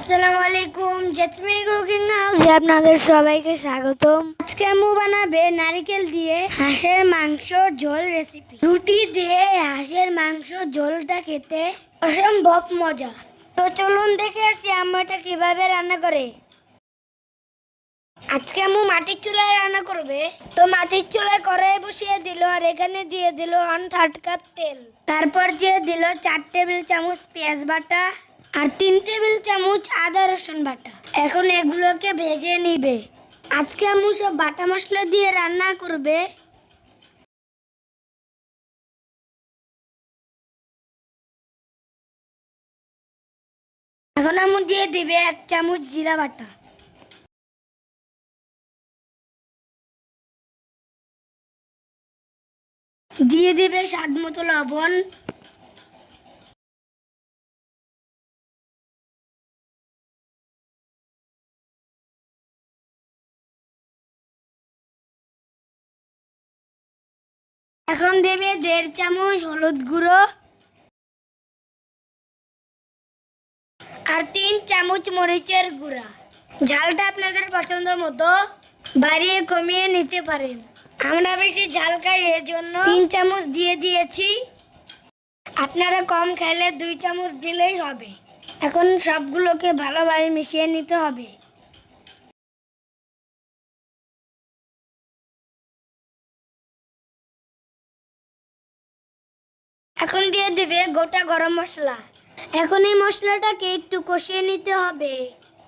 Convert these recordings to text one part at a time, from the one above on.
আসসালামু আলাইকুম জেসমি কুকিং হাউসে আপনাদের সবাইকে স্বাগতম। আজকে আম্মু বানাবে নারকেল দিয়ে হাঁসের মাংস ঝোল রেসিপি রুটি দিয়ে হাঁসের মাংস ঝোলটা খেতে অসম্ভব মজা। তো চলুন দেখে আসি আম্মু এটা কীভাবে রান্না করে। আজকে আম্মু মাটির চুলায় রান্না করবে। তো মাটির চুলায় কড়াই বসিয়ে দিল আর এখানে দিয়ে দিল ওয়ান থার্ড কাপ তেল। তারপর দিয়ে দিল চার টেবিল চামচ পেঁয়াজ বাটা। আর তিন টেবিল চামচ আদা রসুন বাটা। এখন এগুলোকে ভেজে নিবে। আজকে আম্মু সব বাটা মশলা দিয়ে রান্না করবে। এখন আম্মু দিয়ে দিবে এক চামচ জিরা বাটা। দিয়ে দিবে স্বাদ মতো লবণ। এখন দেবে দেড় চামচ হলুদ গুঁড়ো আর তিন চামচ মরিচের গুঁড়া। ঝালটা আপনাদের পছন্দ মতো বাড়িয়ে কমিয়ে নিতে পারেন। আমরা বেশি ঝাল খাই এর জন্য তিন চামচ দিয়ে দিয়েছি। আপনারা কম খেলে দুই চামচ দিলেই হবে। এখন সবগুলোকে ভালোভাবে মিশিয়ে নিতে হবে। এখন দিয়ে দিবে গোটা গরম মশলা। এখন এই মশলাটাকে একটু কষিয়ে নিতে হবে।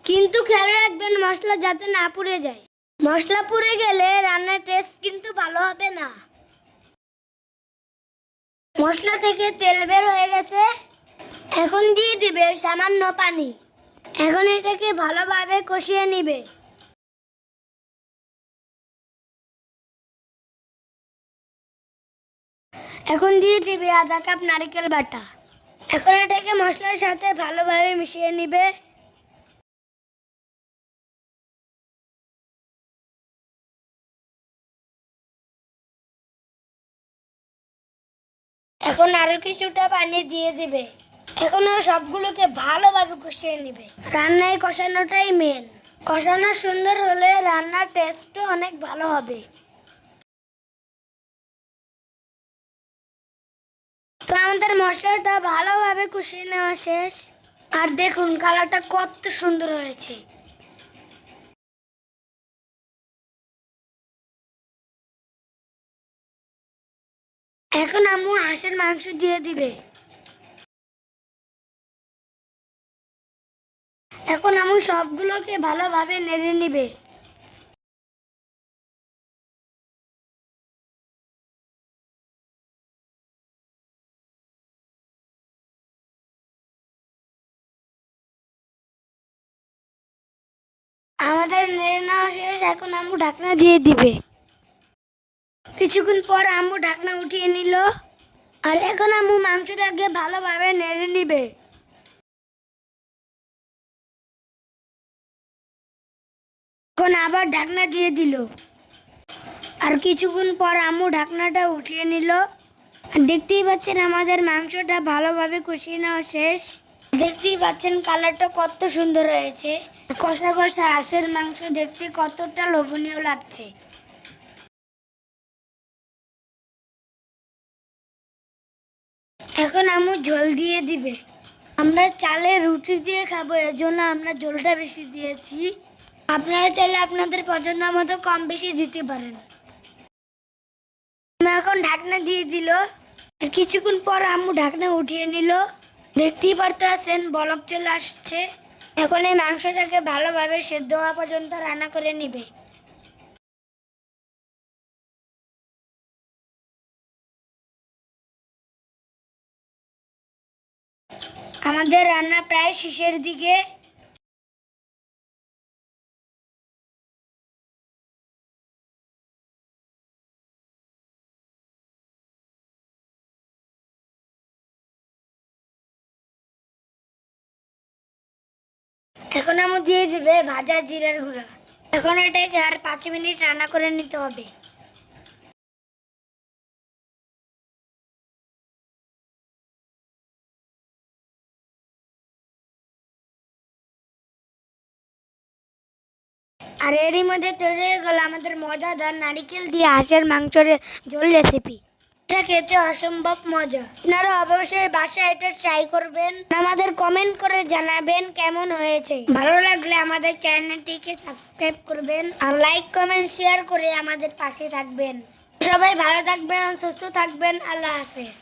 কিন্তু খেয়াল রাখবেন, মশলা যাতে না পুড়ে যায়। মশলা পুড়ে গেলে রান্নার টেস্ট কিন্তু ভালো হবে না। মশলা থেকে তেল বের হয়ে গেছে। এখন দিয়ে দিবে সামান্য পানি। এখন এটাকে ভালোভাবে কষিয়ে নিবে। এখন দিয়ে দিবে আধা কাপ নারকেল বাটা। এখন এটাকে মশলার সাথে ভালোভাবে মিশিয়ে নিবে। এখন আরও কিছুটা পানি দিয়ে দিবে। এখন সবগুলোকে ভালোভাবে কষিয়ে নিবে। রান্নায় কষানোটাই মেন কষানো সুন্দর হলে রান্নার টেস্টও অনেক ভালো হবে। তো আমাদের মশলাটা ভালোভাবে কষিয়ে নেওয়া শেষ। আর দেখুন, কালারটা কত সুন্দর হয়েছে। এখন আম্মু হাঁসের মাংস দিয়ে দিবে। এখন আম্মু সবগুলোকে ভালোভাবে নেড়ে নিবে। আমাদের নেড়ে নেওয়া শেষ, এখন আম্মু ঢাকনা দিয়ে দিবে। কিছুক্ষণ পর আম্মু ঢাকনা উঠিয়ে নিল, আর এখন আম্মু মাংসটাকে ভালোভাবে নেড়ে নিবে। এখন আবার ঢাকনা দিয়ে দিল। আর কিছুক্ষণ পর আম্মু ঢাকনাটা উঠিয়ে নিল। আর দেখতেই পাচ্ছেন আমাদের মাংসটা ভালোভাবে কষিয়ে নেওয়া শেষ। দেখতেই পাচ্ছেন কালারটা কত সুন্দর হয়েছে। কষা কষা হাঁসের মাংস দেখতে কতটা লোভনীয় লাগছে। এখন আম্মু ঝোল দিয়ে দিবে। আমরা চালের রুটি দিয়ে খাব, এর জন্য আমরা ঝোলটা বেশি দিয়েছি। আপনারা চাইলে আপনাদের পছন্দ মতো কম বেশি দিতে পারেন। আমি এখন ঢাকনা দিয়ে দিল। কিছুক্ষণ পর আম্মু ঢাকনা উঠিয়ে নিল। দেখতেই পারতে আসেন বলক চলে আসছে। এখন এই মাংসটাকে ভালোভাবে সেদ্ধ হওয়া পর্যন্ত রান্না করে নিবে। আমাদের রান্না প্রায় শেষের দিকে। এখন আমি দিয়ে দেবে ভাজা জিরার গুঁড়া। এখন এটাকে আর পাঁচ মিনিট রান্না করে নিতে হবে। আর এরই মধ্যে তৈরি হয়ে গেল আমাদের মজাদার নারিকেল দিয়ে হাঁসের মাংসের জল রেসিপি এটা খেতে অসম্ভব মজা। আপনারা অবশ্যই বাসায় এটা ট্রাই করবেন। আমাদের কমেন্ট করে জানাবেন কেমন হয়েছে। ভালো লাগলে আমাদের চ্যানেলটিকে সাবস্ক্রাইব করবেন আর লাইক কমেন্ট শেয়ার করে আমাদের পাশে থাকবেন। সবাই ভালো থাকবেন, সুস্থ থাকবেন। আল্লাহ হাফেজ।